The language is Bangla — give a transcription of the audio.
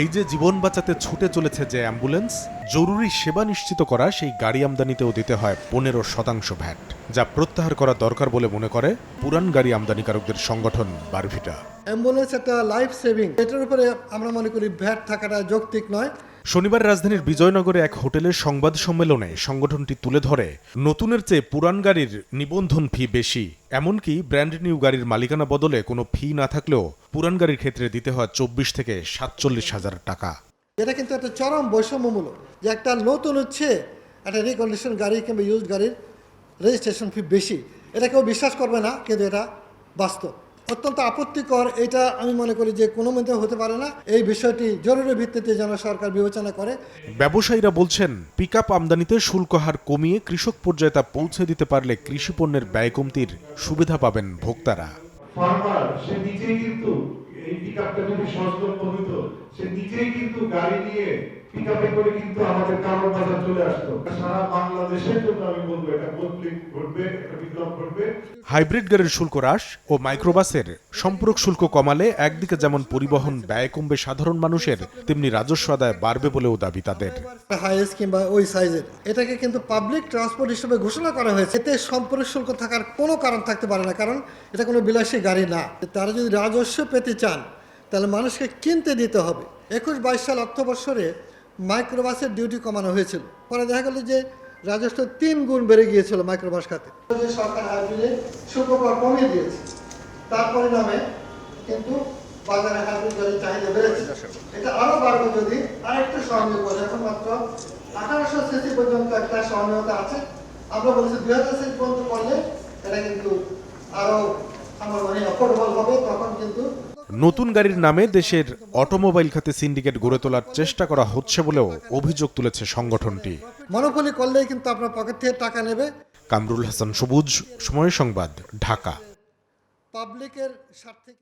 এই যে জীবন বাঁচাতে ছুটে চলেছে যে অ্যাম্বুলেন্স জরুরি সেবা নিশ্চিত করা সেই গাড়ি আমদানিতেও দিতে হয় পনেরো শতাংশ ভ্যাট যা প্রত্যাহার করা দরকার বলে মনে করে পুরান গাড়ি আমদানিকারকদের সংগঠন বারভিটা। অ্যাম্বুলেন্স একটা লাইফ সেভিং এটার উপরে আমরা মনে করি ভ্যাট থাকাটা যৌক্তিক নয়। শনিবার রাজধানীর বিজয়নগরে এক হোটেলের সংবাদ সম্মেলনে সংগঠনটি তুলে ধরে নতুনের চেয়ে পুরান গাড়ির নিবন্ধন ফি বেশি এমনকি ব্র্যান্ড নিউ গাড়ির মালিকানা বদলে কোনো ফি না থাকলেও পুরান গাড়ির ক্ষেত্রে দিতে হয় চব্বিশ থেকে সাতচল্লিশ হাজার টাকা। এটা কিন্তু একটা চরম বৈষম্যমূলক যে একটা নতুন হচ্ছে একটা রিকন্ডিশন গাড়ি কিংবা ইউজ গাড়ির রেজিস্ট্রেশন ফি বেশি। এটা কেউ বিশ্বাস করবে না কিন্তু এটা বাস্তব। অত্যন্ত আপত্তিকর এটা আমি মনে করি যে কোনো মধ্যে হতে পারে না। এই বিষয়টি জরুরি ভিত্তিতে যেন সরকার বিবেচনা করে। ব্যবসায়ীরা বলছেন পিকআপ আমদানিতে শুল্ক হার কমিয়ে কৃষক পর্যায়ে তা পৌঁছে দিতে পারলে কৃষি পণ্যের ব্যয় কমতির সুবিধা পাবেন ভোক্তারা। ফার্মার সে নিজেই কিন্তু এই পিকআপটা যদি সহজলভ্য হইতো নিজেই কিন্তু গাড়ি নিয়ে পিকআপে করে কিন্তু আমাদের কারণ বাজার চলে আসতো। সারা বাংলাদেশের জন্য আমি বলব এটা বদলি ঘটবে একটা বিপ্লব ঘটবে। হাইব্রিড গাড়ির শুল্ক হ্রাস ও মাইক্রোবাসের সম্পূরক শুল্ক কমালে একদিকে যেমন পরিবহন ব্যয় কমবে সাধারণ মানুষের তেমনি রাজস্ব আদায় বাড়বে বলেও দাবি তাদের। হাইয়েস্ট কিংবা ওই সাইজের এটাকে কিন্তু পাবলিক ট্রান্সপোর্ট হিসেবে ঘোষণা করা হয়েছে। এতে সম্পূরক শুল্ক থাকার কোনো কারণ থাকতে পারে না কারণ এটা কোনো বিলাসী গাড়ি না। তারা যদি রাজস্ব পেতে চান তাহলে মানুষকে কিনতে দিতে হবে। একুশ বাইশ সাল অর্থবর্ষরে মাইক্রোবাসের ডিউটি কমানো হয়েছিল। পরে দেখা গেল যে রাজস্ব তিন গুণ বেড়ে গিয়েছিল মাইক্রোবাস খাতে। সরকার হাইব্রিডে শুল্ক কমিয়ে দিয়েছে। তার পরিণামে কিন্তু বাজারে হাইব্রিড চাহিদা বেড়েছে। এটা আরও বাড়বে যদি আরেকটু সহনীয় করে এখন মাত্র আঠারোশো সিসি পর্যন্ত একটা সহনীয়তা আছে। আমরা বলছি দুই হাজার সিসি পর্যন্ত করলে এটা কিন্তু আরও আমার মানে অফোর্ডেবল হবে। তখন কিন্তু নতুন গাড়ির নামে দেশের অটোমোবাইল খাতে সিন্ডিকেট গড়ে তোলার চেষ্টা করা হচ্ছে বলেও অভিযোগ তুলেছে সংগঠনটি। মনোপলি করলেই কিন্তু আপনার পকেট থেকে টাকা নেবে। কামরুল হাসান সবুজ সময় সংবাদ ঢাকা। পাবলিকের স্বার্থে